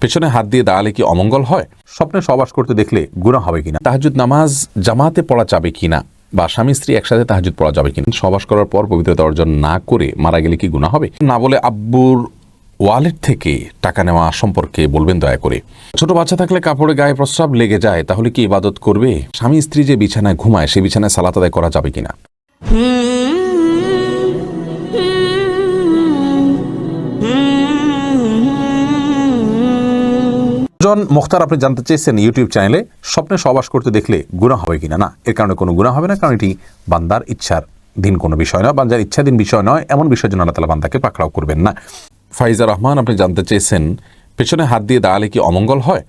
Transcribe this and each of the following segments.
পেছনে হাত দিয়ে দাঁড়ালে কি অমঙ্গল হয়? স্বপ্নে সবাস করতে দেখলে গুণা হবে কিনা? তাহাজুদ নামাজ জামাতে পড়া যাবে কিনা? বা স্বামী স্ত্রী একসাথে তাহাজুদ পড়া যাবে কিনা? সবাস করার পর পবিত্রতা অর্জন না করে মারা গেলে কি গুণা হবে? না বলে আব্বুর ওয়ালেট থেকে টাকা নেওয়া সম্পর্কে বলবেন দয়া করে। ছোট বাচ্চা থাকলে কাপড়ে গায়ে প্রস্রাব লেগে যায়, তাহলে কি ইবাদত করবে? স্বামী স্ত্রী যে বিছানায় ঘুমায় সেই বিছানায় সালাত আদায় করা যাবে কিনা? জন মুখতার, আপনি জানতে চেয়েছেন ইউটিউব চ্যানেলে স্বপ্নে সবাস করতে দেখলে গুণা হবে কিনা? না, এর কারণে কোনো গুণা হবে না, কারণ এটি বান্দার ইচ্ছার দিন কোনো বিষয় নয়। বান্দার ইচ্ছাধীন বিষয় নয়, এমন বিষয়ের জন্য আল্লাহ তালা বান্দাকে পাকড়াও করবেন না। ফাইজা রহমান, আপনি জানতে চেয়েছেন পেছনে হাত দিয়ে দাঁড়ালে কি অমঙ্গল হয়?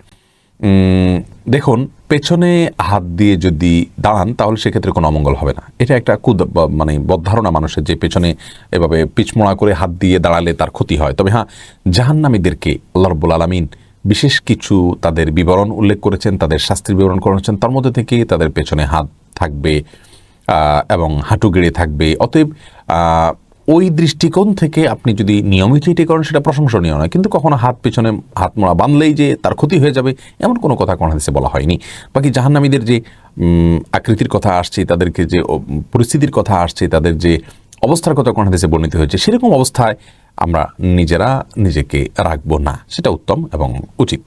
দেখুন, পেছনে হাত দিয়ে যদি দাঁড়ান, তাহলে সেক্ষেত্রে কোনো অমঙ্গল হবে না। এটা একটা কুদ মানে বদ্ধারণা মানুষের যে পেছনে এভাবে পিচমোড়া করে হাত দিয়ে দাঁড়ালে তার ক্ষতি হয়। তবে হ্যাঁ জাহান্নামীদেরকে, আল্লাহ রব্বুল আলমিন বিশেষ কিছু তাদের বিবরণ উল্লেখ করেছেন, তাদের শাস্তির বিবরণ করেছেন তার মধ্যে থেকে তাদের পেছনে হাত থাকবে এবং হাঁটু গেড়ে থাকবে। অতএব ওই দৃষ্টিকোণ থেকে আপনি যদি নিয়মিত এটি করেন, সেটা প্রশংসনীয় নয়। কিন্তু কখনো হাত পেছনে হাত মোড়া বাঁধলেই যে তার ক্ষতি হয়ে যাবে, এমন কোনো কথা কোনো হাদিসে বলা হয়নি। বাকি জাহান্নামীদের যে আকৃতির কথা আসছে, তাদেরকে যে পরিস্থিতির কথা আসছে, তাদের যে অবস্থার কথা কোন হাদিসে বর্ণিত হয়েছে, সেরকম অবস্থায় আমরা নিজেরা নিজেকে রাখব না। সেটা উত্তম এবং উচিত।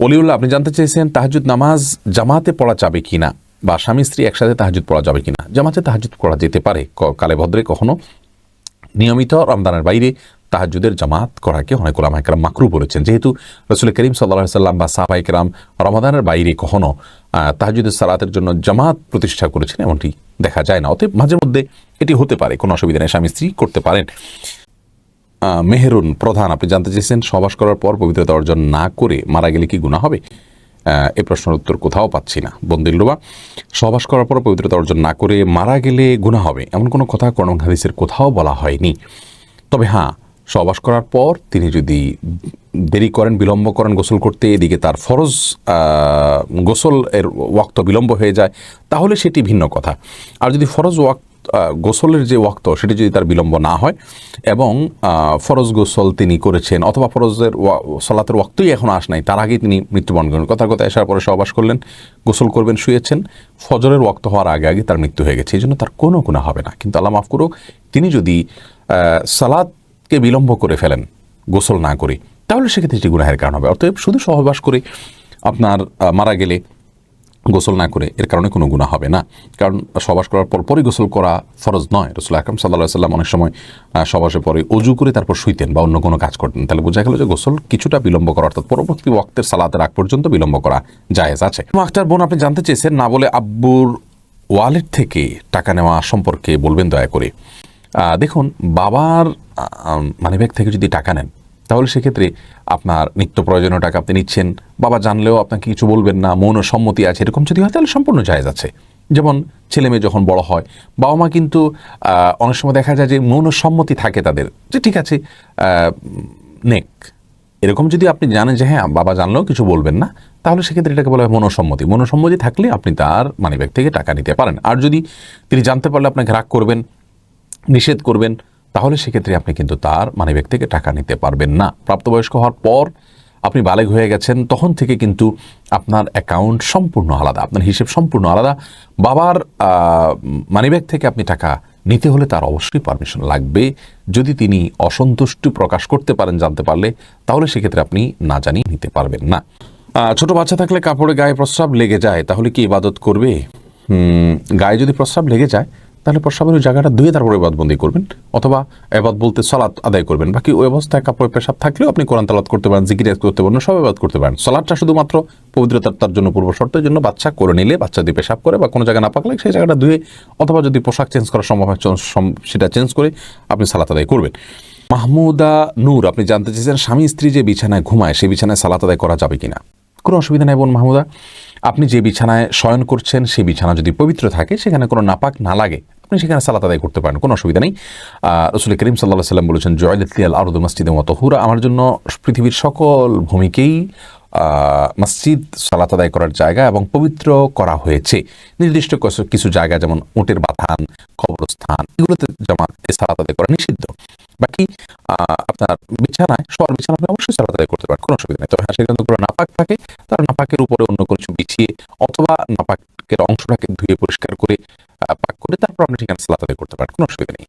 অলিউল্লাহ, আপনি জানতে চেয়েছেন তাহাজুদ নামাজ জামাতে পড়া যাবে কি না বা স্বামী স্ত্রী একসাথে তাহাজুদ পড়া যাবে কিনা? জামাতে তাহাজুদ পড়া যেতে পারে, ক- কালে ভদ্রে কখনো। নিয়মিত রমদানের বাইরে তাহাজুদের জামাত করাকে অনেক ওলামা একরাম মাকরু বলেছেন। যেহেতু রসুল করিম সাল্লাহ সাল্লাম বা সাহাবা একরাম রমাদানের বাইরে কখনো তাহাজুদের সালাতের জন্য জামাত প্রতিষ্ঠা করেছেন, এমনটি দেখা যায় না। অতএব মাঝে মধ্যে এটি হতে পারে, কোনো অসুবিধা নেই, স্বামী স্ত্রী করতে পারেন। মেহেরুন প্রধান। আপনি জানতে চেয়েছেন সবাস করার পর পবিত্রতা অর্জন না করে মারা গেলে কি গুণা হবে? এ প্রশ্নের উত্তর কোথাও পাচ্ছি না। বন্দিল্লুবা সবাস করার পর পবিত্রতা অর্জন না করে মারা গেলে গুণা হবে। এমন কোনো কথা করণ হাদিসের কোথাও বলা হয়নি। তবে হ্যাঁ সবাস করার পর তিনি যদি দেরি করেন বিলম্ব করেন গোসল করতে এদিকে তার ফরজ গোসল এর ওয়াক্ত বিলম্ব হয়ে যায় তাহলে সেটি ভিন্ন কথা। আর যদি ফরজ ওয়াক্ত আহ, গোসলের যে ওয়াক্ত, সেটি যদি তার বিলম্ব না হয়, এবং ফরজ গোসল তিনি করেছেন, অথবা ফরজের সলাতের ওয়াক্তই এখন আস নাই, তার আগেই তিনি মৃত্যুবরণ করেন। কথার কথা আসার পরে সহবাস করলেন, গোসল করবেন, শুয়েছেন, ফজরের ওয়াক্ত হওয়ার আগে আগে তার মৃত্যু হয়ে গেছে, এই জন্য তার কোনো গুণা হবে না। কিন্তু আল্লাহ মাফ করুক, তিনি যদি সালাদকে বিলম্ব করে ফেলেন, গোসল না করে, তাহলে সেক্ষেত্রে এটি গুনাহের কারণ হবে। অতএব শুধু সহবাস করে আপনার মারা গেলে গোসল না করে, এর কারণে কোনো গুণা হবে না। কারণ সবাস করার পর পরই গোসল করা ফরজ নয়। রসুল আকরম সাল্লাহ সাল্লাম অনেক সময় সবাসের পরে অজু করে তারপর শুইতেন বা অন্য কোনো কাজ করতেন। তাহলে বোঝা গেল যে গোসল কিছুটা বিলম্ব করা, অর্থাৎ পরবর্তী ওয়াক্তের সালাতের আগ পর্যন্ত বিলম্ব করা জায়েজ আছে। আখতার বোন, আপনি জানতে চেয়েছেন, না বলে আব্বুর ওয়ালেট থেকে টাকা নেওয়া সম্পর্কে বলবেন দয়া করে। দেখুন, বাবার মানিব্যাগ থেকে যদি টাকা নেন তাহলে সেক্ষেত্রে আপনার নিত্য প্রয়োজনীয় টাকা আপনি নিচ্ছেন। বাবা জানলেও আপনাকে কিছু বলবেন না মৌন সম্মতি আছে, এরকম যদি হয় তাহলে সম্পূর্ণ জায়েজ আছে। যেমন ছেলে মেয়ে যখন বড় হয়, বাবা মা কিন্তু অনেক সময় দেখা যায় যে মৌন সম্মতি থাকে তাদের যে ঠিক আছে নেক। এরকম যদি আপনি জানেন যে হ্যাঁ বাবা জানলেও কিছু বলবেন না, তাহলে সেক্ষেত্রে এটাকে বলা হয় মনোসম্মতি মনোসম্মতি থাকলে আপনি তার মানিব্যাগ থেকে টাকা নিতে পারেন। আর যদি তিনি জানতে পারলে আপনাকে রাগ করবেন, নিষেধ করবেন তাহলে সেক্ষেত্রে আপনি কিন্তু তার মানিব্যাগ থেকে টাকা নিতে পারবেন না। প্রাপ্তবয়স্ক হওয়ার পর আপনি বালেগ হয়ে গেছেন, তখন থেকে কিন্তু আপনার অ্যাকাউন্ট সম্পূর্ণ আলাদা, আপনার হিসেব সম্পূর্ণ আলাদা। বাবার মানিব্যাগ থেকে আপনি টাকা নিতে হলে তার অবশ্যই পারমিশন লাগবে। যদি তিনি অসন্তুষ্টি প্রকাশ করতে পারেন, জানতে পারলে, তাহলে সেক্ষেত্রে আপনি না জানি নিতে পারবেন না। ছোট বাচ্চা থাকলে কাপড়ে গায়ে প্রস্রাব লেগে যায়, তাহলে কি ইবাদত করবে? গায়ে যদি প্রস্রাব লেগে যায় তাহলে প্রস্রাবের ওই জায়গাটা ধুয়ে তারপরে এবাদবন্দি করবেন, অথবা এবাদ বলতে সলাৎ আদায় করবেন। বাকি ওই অবস্থায় কাপড়ে পেশাব থাকলেও আপনি কোরআন তালাত করতে পারেন, জিকির করতে পারেন, সব এবাদ করতে পারেন। সলাদটা শুধুমাত্র পবিত্রতার তার জন্য পূর্ব শর্তের জন্য বাচ্চা করে নিলে, বাচ্চা দিয়ে পেশাব করে বা কোনো জায়গায় না পাকলে সেই জায়গাটা ধুয়ে, অথবা যদি পোশাক চেঞ্জ করা সম্ভব হয় সেটা চেঞ্জ করে আপনি সালাত আদায় করবেন। মাহমুদা নূর, আপনি জানতে চেয়েছেন স্বামী স্ত্রী যে বিছানায় ঘুমায়, সেই বিছানায় সালাত আদায় করা যাবে কিনা? কোনো অসুবিধা নেই বোন মাহমুদা। আপনি যে বিছানায় শয়ন করছেন, সেই বিছানা যদি পবিত্র থাকে, সেখানে কোনো নাপাক না লাগে। আপনি সেখানে সালাত আদায় করতে পারেন, কোনো অসুবিধা নেই। রসুল করিম সাল্লাহ সাল্লাম বলেছেন জয়লিয়াল আরুদ মসজিদে মতো হুরা আমার জন্য পৃথিবীর সকল ভূমিকেই মসজিদ সালাত আদায় করার জায়গা এবং পবিত্র করা হয়েছে। নির্দিষ্ট কিছু- জায়গা যেমন উটের বাথান, কবরস্থান, এগুলোতে জামাত সালাত আদায় করা নিষিদ্ধ। বাকি আপনার বিছানায় সবার বিছানা আপনি অবশ্যই সালাত আদায় করতে পারেন, কোনো অসুবিধা নেই। তবে হ্যাঁ সেখানে কোনো নাপাক থাকে, তার নাপাকের উপরে অন্য কিছু বিছিয়ে অথবা নাপাকের অংশটাকে ধুয়ে পরিষ্কার করে পাক করে তারপর আপনি সেখানে সালাত আদায় করতে পারেন, কোনো অসুবিধা নেই।